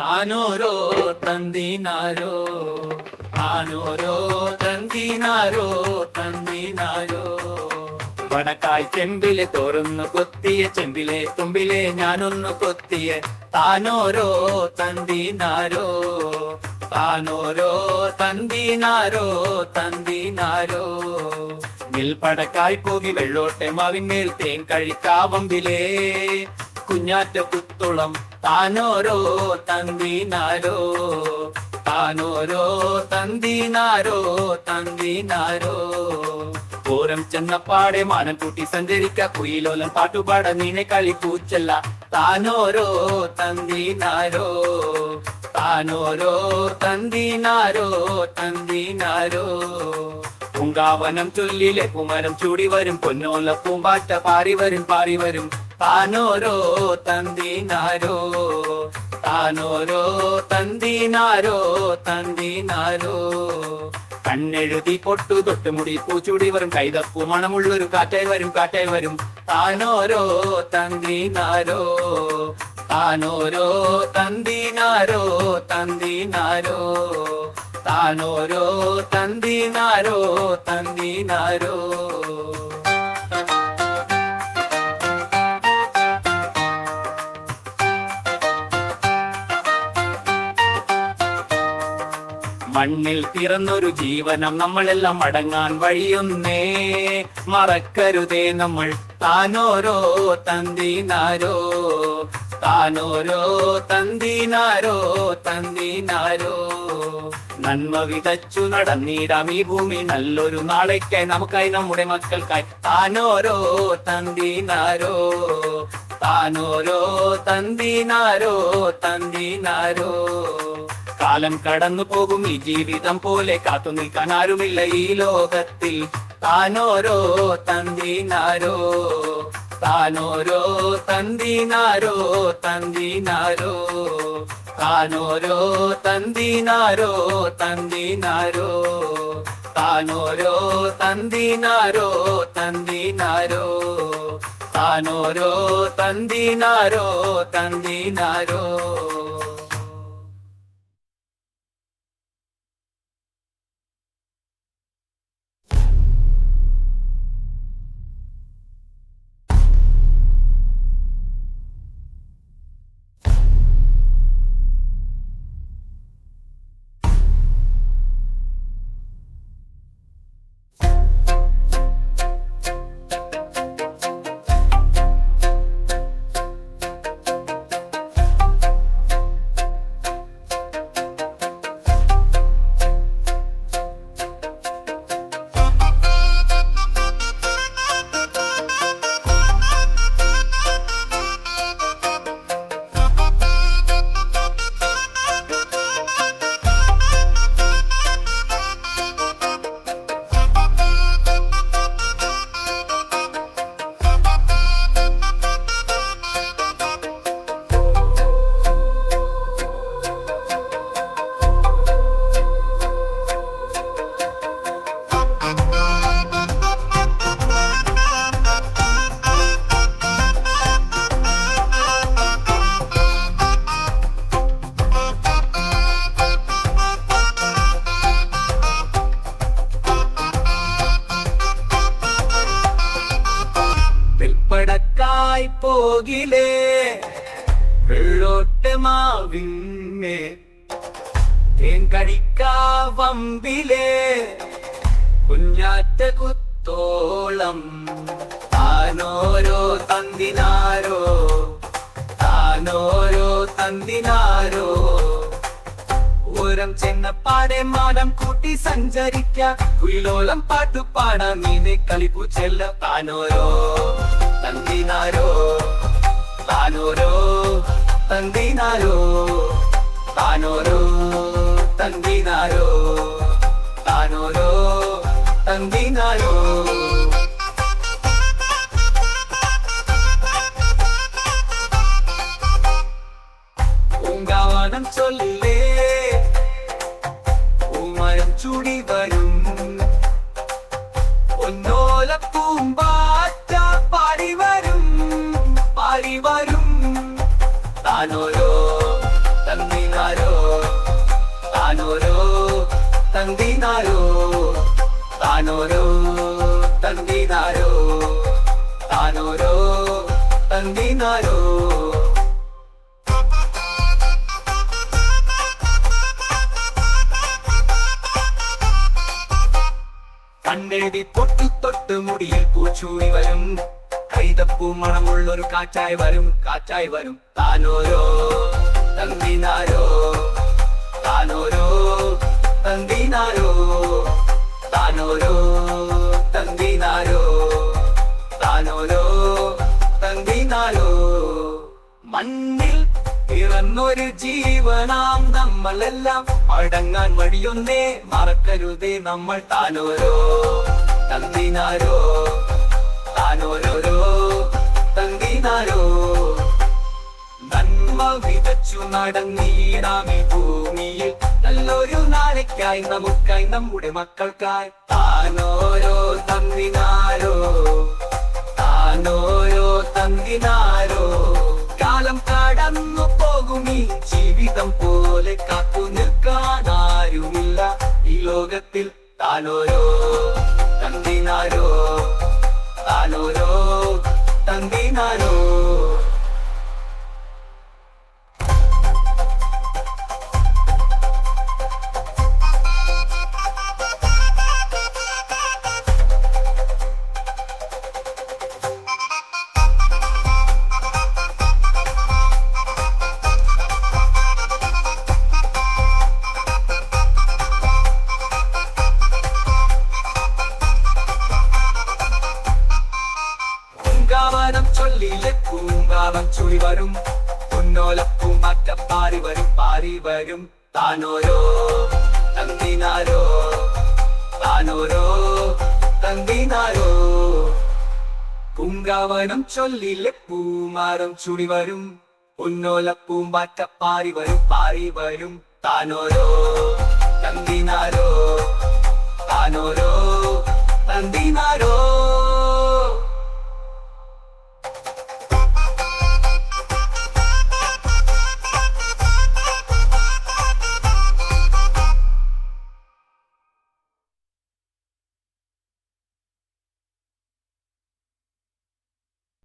താനോരോ തന്തിനാരോ? താനോരോ തന്തിനാരോ? തന്തിനാരോ? വടക്കായ് ചെമ്പിലെ തോറുന്നു കൊത്തിയ ചെമ്പിലെ തുമ്പിലെ ഞാനൊന്നു കൊത്തിയ. താനോരോ തന്തിനാരോ? താനോരോ തന്തിനാരോ? തന്തിനാരോ? നിൽപ്പടക്കായി പോകി വെള്ളോട്ടെ മാവിന്മേൽ തേൻ കഴിക്കാവമ്പിലേ. കുഞ്ഞാറ്റ കുത്തുളം താനോരോ തന്തിനാരോ താനോരോ തന്തിനാരോ തന്തിനാരോ പൂരം ചെന്നപ്പാടെ മാനം കൂട്ടി സഞ്ചരിക്ക. കുയിലോലൻ പാട്ടുപാട നീനെ കളി പൂച്ചല്ല. താനോരോ തന്തിനാരോ താനോരോ തന്തിനാരോ തന്തിനാരോ പൂങ്കാവനം ചൊല്ലിലെ കുമരം ചൂടി വരും. പൊന്നോല പൂമ്പാറ്റ പാറി വരും പാറി വരും. താനോരോ തന്തിനാരോ താനോരോ തന്തിനാരോ തന്തിനാരോ കണ്ണെഴുതി പൊട്ടു തൊട്ടുമുടി പൂച്ചുടി വരും. കൈതപ്പു മണമുള്ളൊരു കാറ്റായി വരും കാറ്റായി വരും. താനോരോ തന്തിനാരോ താനോരോ തന്തിനാരോ തന്തിനാരോ താനോരോ തന്തിനാരോ തന്തിനാരോ മണ്ണിൽ പിറന്നൊരു ജീവനം നമ്മളെല്ലാം അടങ്ങാൻ വഴിയുന്നേ. മറക്കരുതേ നമ്മൾ. താനോരോ തന്തിനാരോ. താനോരോ തന്തിനാരോ തന്തിനാരോ. നന്മ വിതച്ചു നടന്നീടാം ഈ ഭൂമി. നല്ലൊരു നാളേക്കായി നമുക്കായി നമ്മുടെ മക്കൾക്കായി. താനോരോ തന്തിനാരോ. താനോരോ തന്തിനാരോ തന്തിനാരോ. കാലം കടന്നു പോകും ഈ ജീവിതം പോലെ കാത്തു നിൽക്കാൻ ആരുമില്ല ഈ ലോകത്തിൽ. താനോരോ തന്തിനാരോ താനോരോ തന്തിനാരോ തന്തിനാരോ താനോരോ തന്തിനാരോ തന്തിനാരോ താനോരോ തന്തിനാരോ തന്തിനാരോ താനോരോ തന്തിനാരോ തന്തിനാരോ. പോകിലേ? വെള്ളോട്ട് മാവിന്മേ തേൻ കടിക്കാവമ്പിലേ കുഞ്ഞാറ്റ കുത്തോളം. താനോരോ തന്തിനാരോ താനോരോ തന്തിനാരോ ഓരം ചെന്നപ്പാടെ മാനം കൂട്ടി സഞ്ചരിക്ക. കുയിലോളം പാട്ടുപാടാം നീനെ കളിപ്പു ചെല്ല താനോരോ തന്തിനാരോ താനോരോ തന്തിനാരോ താനോരോ തന്തിനാരോ താനോരോ തന്തിനാരോ തന്തിനാരോ? താനോരോ തന്തിനാരോ? താനോരോ തന്തിനാരോ? കണ്ണെഴുതി തൊട്ടു തൊട്ട് മുടിയിൽ പൂച്ചൂടി വരും. കൈതപ്പൂ മണമുള്ളൊരു കാറ്റായി വരും കാറ്റായി വരും. താനോരോ തന്തിനാരോ? താനോരോ? തന്തിനാരോ? താനോരോ? തന്തിനാരോ? മണ്ണിൽ പിറന്നൊരു ജീവനാം നമ്മളെല്ലാം. അടങ്ങാൻ വഴിയൊന്നേ മറക്കരുതേ നമ്മൾ താനോരോ? തന്തിനാരോ? താനോരോരോ? തന്തിനാരോ? നന്മ വിതച്ചു നടന്നീടാമി ഭൂമിയിൽ. നല്ലൊരു നാളേക്കായി നമുക്കായി നമ്മുടെ മക്കൾക്കായി. താനോരോ തന്നിനാരോ? താനോരോ തന്നിനാരോ? കാലം കടന്നു പോകും ഈ ജീവിതം പോലെ കാത്തു നിൽക്കാനാരുമില്ല ഈ ലോകത്തിൽ. താനോരോ തന്തിനാരോ താനോരോ തന്തിനാരോ പൂങ്കാവം ചുഴി വരും. പൊന്നോലപ്പൂം പാരി വരും. പാരി വരും. താനോരോ തന്തിനാരോ താനോരോ തന്തിനാരോ പൂങ്കാവനം ചൊല്ലിലെ പൂമാരം ചുഴി വരും. പൊന്നോലപ്പൂം പാരി വരും. പാരി വരും. താനോരോ തന്തിനാരോ താനോരോ തന്തിനാരോ